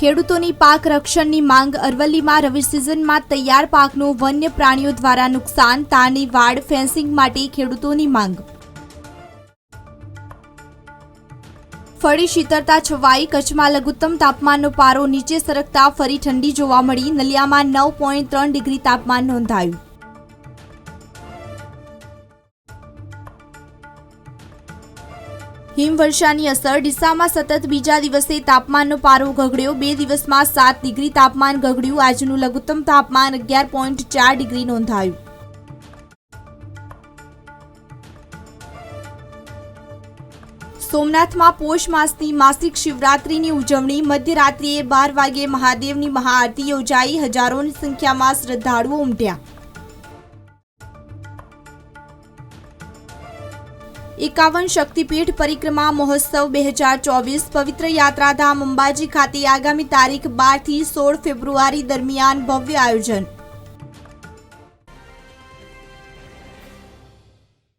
ખેડૂતોની પાક રક્ષણની માંગ અરવલ્લીમાં રવિ સિઝનમાં તૈયાર પાકનું વન્ય પ્રાણીઓ દ્વારા નુકસાન, તાની વાડ, ફેન્સિંગ માટે ખેડૂતોની માંગ. ફળી શીતળતા છવાઈ, કચ્છમાં લઘુત્તમ તાપમાનનો પારો નીચે સરકતા ફરી ઠંડી જોવા મળી, નલિયામાં નવ પોઈન્ટ ત્રણ ડિગ્રી તાપમાન નોંધાયું. હિમવર્ષાની અસર ડીસામાં સતત બીજા દિવસે તાપમાનનો પારો ગગડ્યો. બે દિવસમાં સાત ડિગ્રી તાપમાન ગગડ્યું. આજનું લઘુત્તમ તાપમાન અગિયાર પોઈન્ટ ચાર ડિગ્રી નોંધાયું. સોમનાથમાં પોષ માસની માસિક શિવરાત્રીની ઉજવણી. મધ્યરાત્રિએ બાર વાગે મહાદેવની મહાઆરતી યોજાઈ. હજારોની સંખ્યામાં શ્રદ્ધાળુઓ ઉમટ્યા. એકાવન શક્તિપીઠ પરિક્રમા મહોત્સવ બે હજાર ચોવીસ પવિત્ર યાત્રાધામ અંબાજી ખાતે આગામી તારીખ બારથી સોળ ફેબ્રુઆરી દરમિયાન ભવ્ય આયોજન.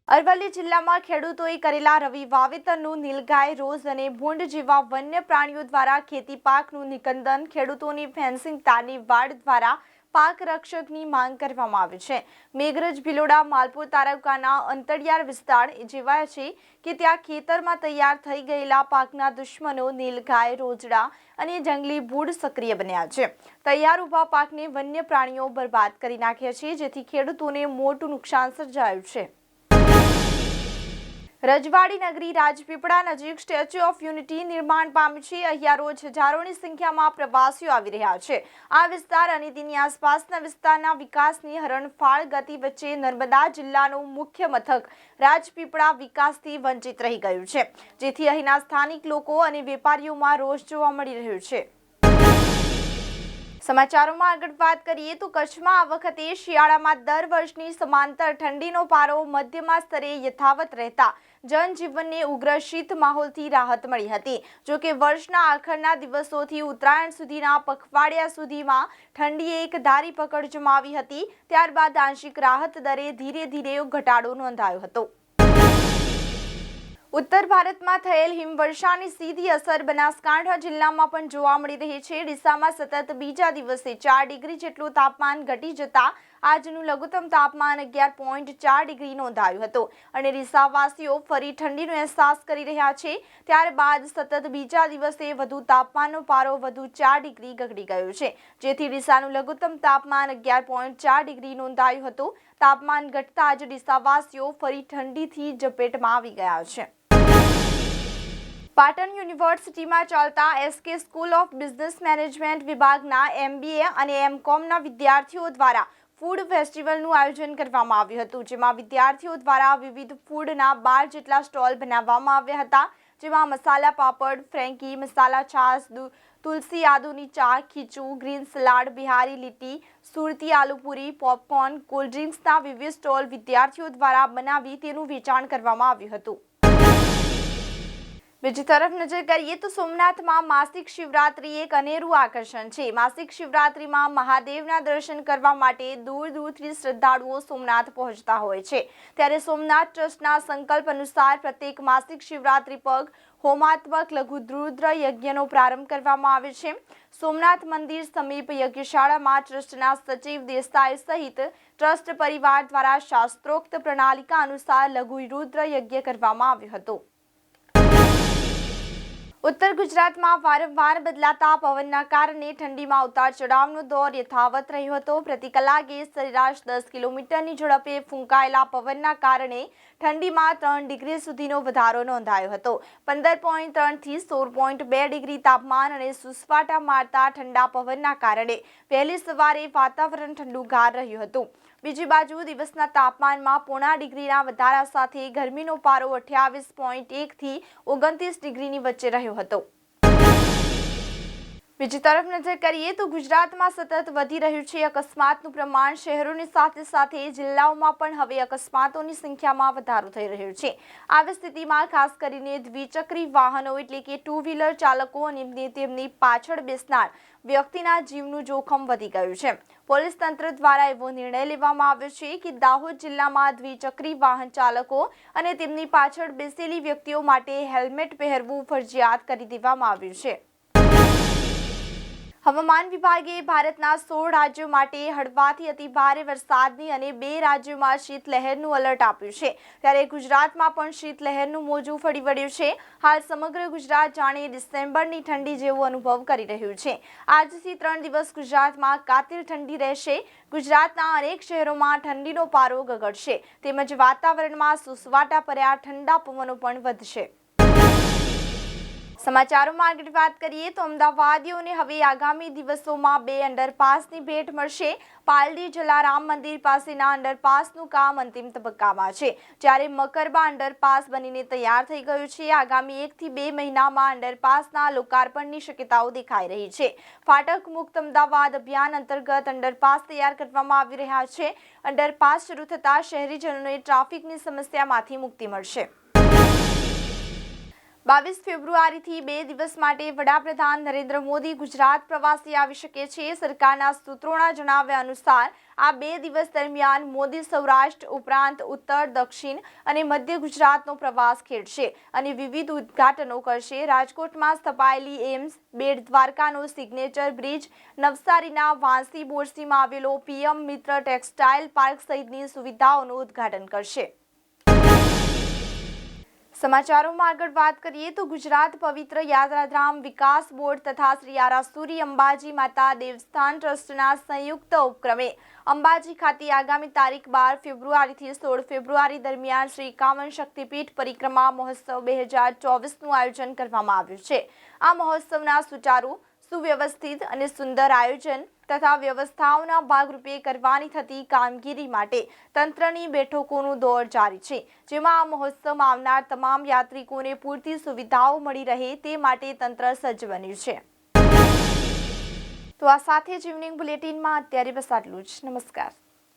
અરવલ્લી જિલ્લામાં ખેડૂતોએ કરેલા રવિ વાવેતરનું નીલગાય, રોઝ અને ભૂંડ જેવા વન્ય પ્રાણીઓ દ્વારા ખેતી પાકનું નિકંદન, ખેડૂતોની ફેન્સિંગ તારની વાડ દ્વારા પાક રક્ષકની માંગ કરવામાં આવી છે. મેઘરજ, ભિલોડા, માલપુર, તાલુકાના અંતરિયાળ વિસ્તાર જેવા છે કે ત્યાં ખેતરમાં તૈયાર થઈ ગયેલા પાકના દુશ્મનો નીલગાય, રોજડા અને જંગલી ભૂડ સક્રિય બન્યા છે. તૈયાર ઊભા પાકને વન્ય પ્રાણીઓ બરબાદ કરી નાખ્યા છે, જેથી ખેડૂતોને મોટું નુકસાન સર્જાયું છે. રજવાડી નગરી રાજપીપળા નજીક સ્ટેચ્યુ ઓફ યુનિટી નિર્માણ પામી છે. અહીંયા રોજ હજારોની સંખ્યામાં પ્રવાસીઓ આવી રહ્યા છે. આ વિસ્તાર અને તેની આસપાસના વિસ્તારના વિકાસની હરણફાળ ગતિ વચ્ચે નર્મદા જિલ્લાનું મુખ્ય મથક રાજપીપળા વિકાસથી વંચિત રહી ગયું છે. જેથી અહીંના સ્થાનિક લોકો અને વેપારીઓમાં રોષ જોવા મળી રહ્યો છે. સમાચારોમાં આગળ વાત કરીએ તો કચ્છમાં આ વખતે શિયાળામાં દર વર્ષની સમાંતર ઠંડીનો પારો મધ્યમાં સ્તરે યથાવત રહેતા જનજીવનને ઉગ્ર શીત માહોલથી રાહત મળી હતી. જો કે વર્ષના આખરના દિવસોથી ઉત્તરાયણ સુધીના પખવાડિયા સુધીમાં ઠંડીએ એક ધારી પકડ જમાવી હતી. ત્યારબાદ આંશિક રાહત દરે ધીરે ધીરે ઘટાડો નોંધાયો હતો. ઉત્તર ભારતમાં થયેલ હિમવર્ષાની સીધી અસર બનાસકાંઠા જિલ્લામાં પણ જોવા મળી રહી છે. ડીસામાં સતત બીજા દિવસે ચાર ડિગ્રી જેટલું તાપમાન ઘટી જતા આજનું લઘુત્તમ તાપમાન અગિયાર પોઈન્ટ ચાર ડિગ્રી નોંધાયું હતું. અને ડીસાવાસીઓ ફરી ઠંડીનો અહેસાસ કરી રહ્યા છે. ત્યારબાદ સતત બીજા દિવસે વધુ તાપમાનનો પારો વધુ ચાર ડિગ્રી ગગડી ગયો છે. જેથી ડીસાનું લઘુત્તમ તાપમાન અગિયાર પોઈન્ટ ચાર ડિગ્રી નોંધાયું હતું. તાપમાન ઘટતા જ ડીસાવાસીઓ ફરી ઠંડીથી ઝપેટમાં આવી ગયા છે. પાટણ યુનિવર્સિટીમાં ચાલતા SK school of business management વિભાગના એમબીએ અને એમકોમના વિદ્યાર્થીઓ દ્વારા ફૂડ ફેસ્ટિવલનું આયોજન કરવામાં આવ્યું હતું, જેમાં વિદ્યાર્થીઓ દ્વારા વિવિધ ફૂડના બાર જેટલા સ્ટોલ બનાવવામાં આવ્યા હતા, જેમાં મસાલા પાપડ, ફ્રેન્કી, મસાલા છાશ તુલસી આદુની ચા, ખીચું, green salad, Bihari litti, Surati aloopuri popcorn cold ડ્રિંક્સના વિવિધ સ્ટોલ વિદ્યાર્થીઓ દ્વારા બનાવી તેનું વેચાણ કરવામાં આવ્યું હતું. બીજી તરફ નજર કરીએ તો સોમનાથમાં માસિક શિવરાત્રી એક અનેરું આકર્ષણ છે. માસિક શિવરાત્રીમાં મહાદેવના દર્શન કરવા માટે દૂર દૂરથી શ્રદ્ધાળુઓ સોમનાથ પહોંચતા હોય છે. ત્યારે સોમનાથ ટ્રસ્ટના સંકલ્પ અનુસાર પ્રત્યેક માસિક શિવરાત્રી પગ હોમાત્મક, લઘુદ્રુદ્ર યજ્ઞનો પ્રારંભ કરવામાં આવે છે. સોમનાથ મંદિર સમીપ યજ્ઞશાળામાં ટ્રસ્ટના સચિવ દેસાઈ સહિત ટ્રસ્ટ પરિવાર દ્વારા શાસ્ત્રોક્ત પ્રણાલિકા અનુસાર લઘુ રુદ્ર યજ્ઞ કરવામાં આવ્યો હતો. ઉત્તર ગુજરાતમાં વારંવાર બદલાતા પવનના કારણે ઠંડીમાં ઉતાર ચઢાવનો દોર યથાવત રહ્યો હતો. પ્રતિ કલાકે સરેરાશ દસ કિલોમીટરની ઝડપે ફૂંકાયેલા પવનના કારણે ઠંડીમાં ત્રણ ડિગ્રી સુધીનો વધારો નોંધાયો હતો. પંદર પોઈન્ટ ત્રણથી સોળ પોઈન્ટ બે ડિગ્રી તાપમાન અને સુસવાટા મારતા ઠંડા પવનના કારણે વહેલી સવારે વાતાવરણ ઠંડુગાર રહ્યું હતું. બીજી બાજુ દિવસના તાપમાનમાં પોણા ડિગ્રીના વધારા સાથે ગરમીનો પારો અઠ્યાવીસ પોઈન્ટ એકથી ઓગણત્રીસ ડિગ્રીની વચ્ચે રહ્યો હતો. બીજી તરફ નજર કરીએ તો ગુજરાતમાં સતત વધી રહ્યું છે અકસ્માતનું પ્રમાણ. શહેરોની સાથે સાથે જિલ્લાઓમાં પણ હવે અકસ્માતોની સંખ્યામાં વધારો થઈ રહ્યો છે. આવી સ્થિતિમાં ખાસ કરીને દ્વિચક્રી વાહનો એટલે કે ટુ વ્હીલર ચાલકો અને તેમની પાછળ બેસનાર વ્યક્તિના જીવનું જોખમ વધી ગયું છે. પોલીસ તંત્ર દ્વારા એવો નિર્ણય લેવામાં આવ્યો છે કે દાહોદ જિલ્લામાં દ્વિચક્રી વાહન ચાલકો અને તેમની પાછળ બેસેલી વ્યક્તિઓ માટે હેલ્મેટ પહેરવું ફરજિયાત કરી દેવામાં આવ્યું છે. હવામાન વિભાગે ભારતના સોળ રાજ્યો માટે હળવાથી અતિ ભારે વરસાદની અને બે રાજ્યોમાં શીતલહેરનું એલર્ટ આપ્યું છે. ત્યારે ગુજરાતમાં પણ શીતલહેરનું મોજું ફરી વળ્યું છે. હાલ સમગ્ર ગુજરાત જાણે ડિસેમ્બરની ઠંડી જેવો અનુભવ કરી રહ્યું છે. આજથી ત્રણ દિવસ ગુજરાતમાં કાતિલ ઠંડી રહેશે. ગુજરાતના અનેક શહેરોમાં ઠંડીનો પારો ગગડશે. તેમજ વાતાવરણમાં સુસવાટા પર્યા ઠંડા પવનો પણ વધશે. સમાચારોમાં આગળ વાત કરીએ તો અમદાવાદીઓને હવે આગામી દિવસોમાં બે અંડરપાસની ભેટ મળશે. પાલડી જલારામ મંદિર પાસેના અંડરપાસનું કામ અંતિમ તબક્કામાં છે. જ્યારે મકરબા અંડરપાસ બનીને તૈયાર થઈ ગયું છે, આગામી એકથી બે મહિનામાં અંડરપાસના લોકાર્પણની શક્યતાઓ દેખાઈ રહી છે. ફાટક મુક્ત અમદાવાદ અભિયાન અંતર્ગત અંડરપાસ તૈયાર કરવામાં આવી રહ્યા છે. અંડરપાસ શરૂ થતાં શહેરીજનોને ટ્રાફિકની સમસ્યામાંથી મુક્તિ મળશે. બાવીસ ફેબ્રુઆરીથી બે દિવસ માટે વડાપ્રધાન નરેન્દ્ર મોદી ગુજરાત પ્રવાસે આવી શકે છે. સરકારના સૂત્રોના જણાવ્યા અનુસાર, આ બે દિવસ દરમિયાન મોદી સૌરાષ્ટ્ર ઉપરાંત ઉત્તર, દક્ષિણ અને મધ્ય ગુજરાતનો પ્રવાસ ખેડશે અને વિવિધ ઉદ્ઘાટનો કરશે. રાજકોટમાં સ્થપાયેલી એમ્સ બેડ દ્વારકાનો સિગ્નેચર બ્રિજ, નવસારીના વાંસી બોરસીમાં આવેલો પીએમ મિત્ર ટેક્સટાઇલ પાર્ક સહિતની સુવિધાઓનું ઉદ્ઘાટન કરશે. સમાચારોમાં આગળ વાત કરીએ તો ગુજરાત પવિત્ર યાત્રાધામ વિકાસ બોર્ડ તથા શ્રી આરાસુરી અંબાજી માતા દેવસ્થાન ટ્રસ્ટના સંયુક્ત ઉપક્રમે અંબાજી ખાતે આગામી તારીખ બાર ફેબ્રુઆરીથી સોળ ફેબ્રુઆરી દરમિયાન શ્રી કાવન શક્તિપીઠ પરિક્રમા મહોત્સવ બે હજાર ચોવીસનું આયોજન કરવામાં આવ્યું છે. આ મહોત્સવના સુચારુ સુવ્યવસ્થિત અને સુંદર આયોજન તથા વ્યવસ્થાઓના ભાગરૂપે કરવાની થતી કામગીરી માટે તંત્રની બેઠકોનું દોર જારી છે. જેમાં આ મહોત્સવમાં આવનાર તમામ યાત્રિકોને પૂરતી સુવિધાઓ મળી રહે તે માટે તંત્ર સજ્જ બન્યું છે. તો આ સાથે જ ઇવનિંગ બુલેટિનમાં અત્યારે બસ આટલું જ. નમસ્કાર.